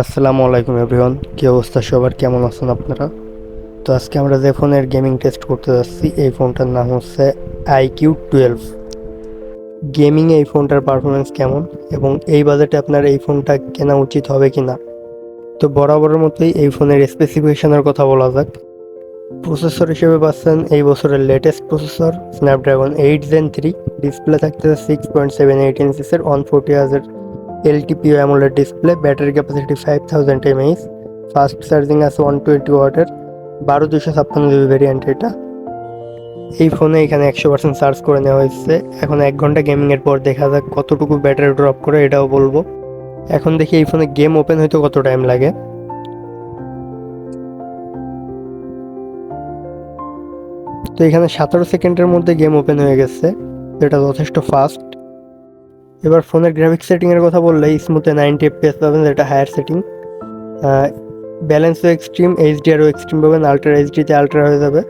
আসসালামু আলাইকুম এভরিওয়ান, কী অবস্থা সবার? কেমন আছেন আপনারা? তো আজকে আমরা যে ফোনের গেমিং টেস্ট করতে যাচ্ছি, এই ফোনটার নাম হচ্ছে আইকিউ টুয়েলভ। গেমিংয়ে এই ফোনটার পারফরমেন্স কেমন এবং এই বাজেটে আপনার এই ফোনটা কেনা উচিত হবে কি না তো বরাবরের মতোই এই ফোনের স্পেসিফিকেশনের কথা বলা যাক। প্রসেসর হিসেবে পাচ্ছেন এই বছরের latest processor Snapdragon eight gen three display থাকতেছে সিক্স পয়েন্ট সেভেন এইট ইঞ্চিসের ওয়ান ফোর্টি হাজার LTPO AMOLED display battery capacity five thousand mAh fast charging আছে ওয়ান টোয়েন্টি ওয়াটের বারো দুশো ছাপ্পান্ন জিবি ভ্যারিয়েন্ট এটা এই ফোনে এখানে একশো পার্সেন্ট চার্জ করে নেওয়া হয়েছে। এখন এক ঘণ্টা গেমিংয়ের পর দেখা যাক কতটুকু ব্যাটারি ড্রপ করে, এটাও বলব। এখন দেখি এই ফোনে গেম ওপেন হইতে কত টাইম লাগে। তো এখানে সতেরো সেকেন্ডের মধ্যে গেম ওপেন হয়ে গেছে। এটা যথেষ্ট ফাস্ট এবার ফোনের গ্রাফিক্স সেটিংয়ের কথা বললে স্মুথে নাইনটি এফপিএস পাবেন যেটা হায়ার সেটিং ব্যালেন্সও এক্সট্রিম এইচডিআরও এক্সট্রিম পাবেন আলট্রা এইচডিতে আলট্রা হয়ে যাবে।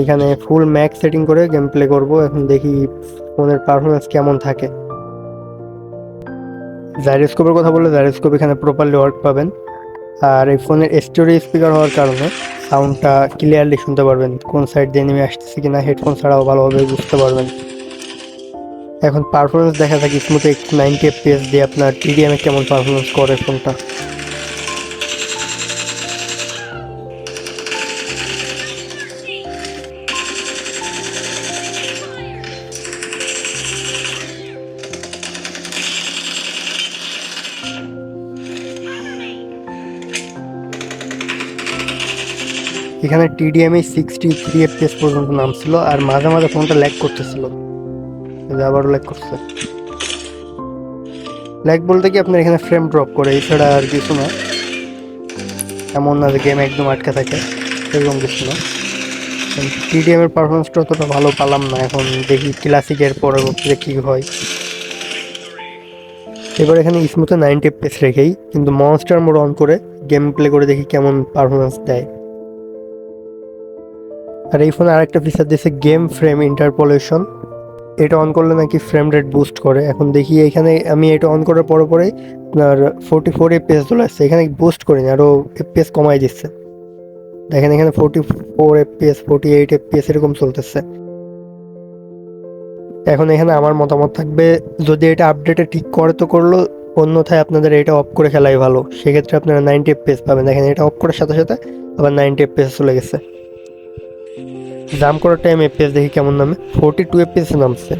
এখানে ফুল ম্যাক্স সেটিং করে গেম প্লে করব, এখন দেখি ফোনের পারফরমেন্স কেমন থাকে। জাইরোস্কোপের কথা বললে জাইরোস্কোপ এখানে প্রপারলি ওয়ার্ক পাবেন। আর এই ফোনের স্টোরি স্পিকার হওয়ার কারণে সাউন্ডটা ক্লিয়ারলি শুনতে পারবেন, কোন সাইড দিয়ে নেমে আসতেছে কিনা হেডফোন ছাড়াও ভালোভাবে বুঝতে পারবেন। এখন পারফরমেন্স দেখা যাক স্মুথ এক্স নাইনটি এফপিএস দিয়ে আপনার টিডিএমে কেমন পারফরমেন্স করে ফোনটা। এখানে টিডিএমএ সিক্সটি থ্রি এফপিএস পর্যন্ত নামছিল আর মাঝে মাঝে ফোনটা ল্যাগ করতেছিল। আবারও ল্যাগ করছে। ল্যাগ বলতে কি আপনার এখানে ফ্রেম ড্রপ করে, এছাড়া আর কিছু না। এমন না যে গেম একদম আটকে থাকে, এরকম কিছু না। টিডিএম এর পারফরমেন্সটা অতটা ভালো পালাম না, এখন দেখি ক্লাসিকের পরবর্তীতে কী হয়। এবার এখানে স্মুথে নাইনটি এফপিএস রেখেই, কিন্তু মনস্টার মোড অন করে গেম প্লে করে দেখি কেমন পারফরমেন্স দেয়। আর এই ফোনে আরেকটা ফিচার দিয়েছে গেম ফ্রেম ইন্টারপোলেশন এটা অন করলে নাকি ফ্রেম রেট বুস্ট করে। এখন দেখি এখানে আমি এটা অন করার পরে পরে আপনার ফোর্টি ফোর এফপিএস চলে আসছে। এখানে বুস্ট করিনি আরও এফপিএস কমাই দিচ্ছে। দেখেন এখানে forty four FPS forty eight FPS এরকম চলতেছে। এখন এখানে আমার মতামত থাকবে, যদি এটা আপডেটে ঠিক করে তো করল, অন্যথায় আপনাদের এটা অফ করে খেলাই ভালো। সেক্ষেত্রে আপনারা নাইনটি এফপিএস পাবেন। দেখেন এটা অফ করার সাথে সাথে আবার নাইনটি এফপিএস চলে গেছে। জাম করার টাইম এফপিএস দেখি কেমন নামে? ফোরটি টু এফপিএস নামছে।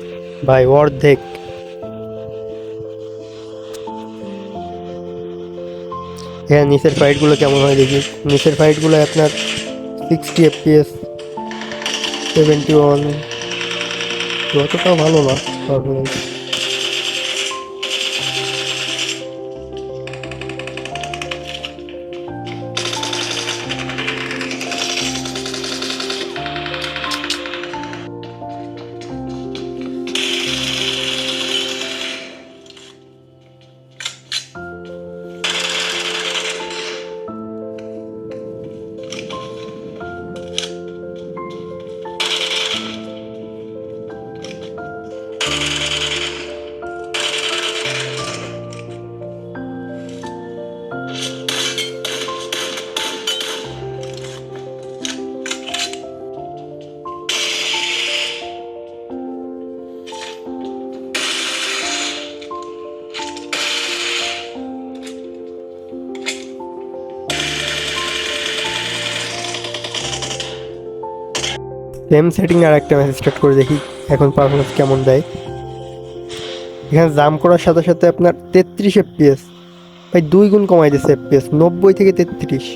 ভাই, অর্ধেক। হ্যাঁ নিচের ফাইটগুলো কেমন হয় দেখি। নিচের ফাইটগুলো আপনার সিক্সটি এফপিএস সেভেন্টি ওয়ান অতটাও ভালো না পারফরমেন্স সেম সেটিং আর একটা ম্যাচ স্টার্ট করে দেখি। এখন পারফরমেন্স কেমন দেয়? এখানে জাম করার সাথে সাথে আপনার তেত্রিশ এফপিএস ভাই দুই গুণ কমাই দিচ্ছে এফপিএস নব্বই থেকে তেত্রিশ।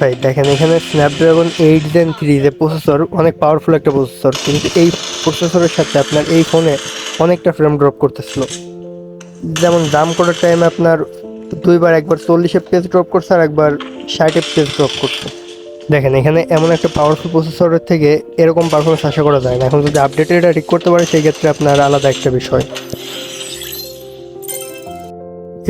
ভাই, দেখেন এখানে স্ন্যাপড্রাগন এইট জেন থ্রি যে প্রসেসর অনেক পাওয়ারফুল একটা প্রসেসর কিন্তু এই প্রসেসরের সাথে আপনার এই ফোনে অনেকটা ফ্রেম ড্রপ করতেছিল। যেমন দাম করার টাইমে আপনার দুইবার, একবার চল্লিশ এফপিএস ড্রপ করছে আর একবার ষাট এফপিএস ড্রপ করছে। দেখেন, এখানে এমন একটা পাওয়ারফুল প্রসেসরের থেকে এরকম পারফরমেন্স আশা করা যায় না। এখন যদি আপডেট এটা ঠিক করতে পারে, সেই ক্ষেত্রে আপনার আলাদা একটা বিষয়।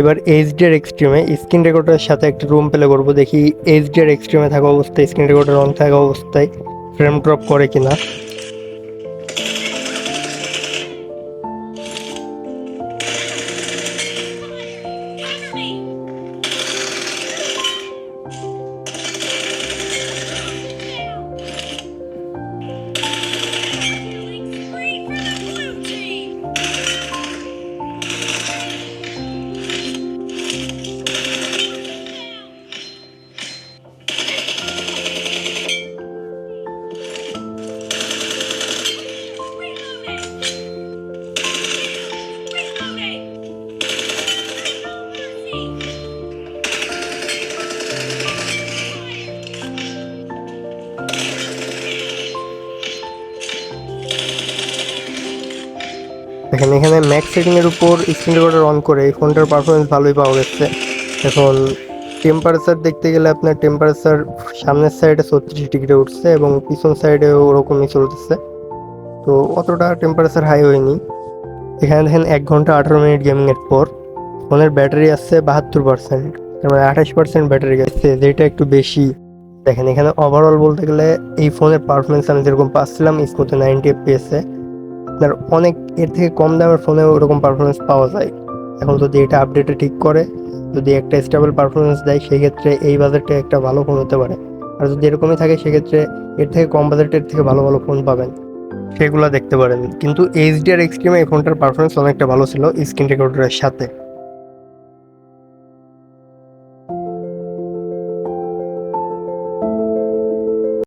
এবার এইচডিআর এক্সট্রিমে স্ক্রিন রেকর্ডারের সাথে একটা রুম পেলে করব, দেখি এইচডিআর এক্সট্রিমে থাকা অবস্থায় স্ক্রিন রেকর্ডার অন থাকা অবস্থায় ফ্রেম ড্রপ করে কিনা। দেখেন, এখানে ম্যাক্স সেটিংয়ের উপর স্ক্রিন রেকর্ডার অন করে এই ফোনটার পারফরমেন্স ভালোই পাওয়া গেছে। এখন টেম্পারেচার দেখতে গেলে আপনার টেম্পারেচার সামনের সাইডে ছত্রিশ ডিগ্রি উঠছে এবং পিছন সাইডে ওরকমই চলতেছে। তো অতটা টেম্পারেচার হাই হয়নি। এখানে দেখেন, এক ঘণ্টা আঠারো মিনিট গেমিংয়ের পর ফোনের ব্যাটারি আসছে বাহাত্তর পার্সেন্ট তার মানে আঠাশ পার্সেন্ট ব্যাটারি গেছে, যেটা একটু বেশি। দেখেন, এখানে ওভারঅল বলতে গেলে এই ফোনের পারফরমেন্স আমি যেরকম পাচ্ছিলাম স্মুথে নাইনটি এফপিএসে আপনার অনেক, এর থেকে কম দামের ফোনে ওরকম পারফরমেন্স পাওয়া যায়। এখন যদি এটা আপডেটে ঠিক করে, যদি একটা স্টেবল পারফরমেন্স দেয়, সেক্ষেত্রে এই বাজেটে একটা ভালো ফোন হতে পারে। আর যদি এরকমই থাকে, সেক্ষেত্রে এর থেকে কম বাজেটের থেকে ভালো ভালো ফোন পাবেন। সেগুলো দেখতে পারেন। কিন্তু এইচডিআর এক্সট্রিমে এই ফোনটার পারফরমেন্স অনেকটা ভালো ছিল স্ক্রিন রেকর্ডারের সাথে।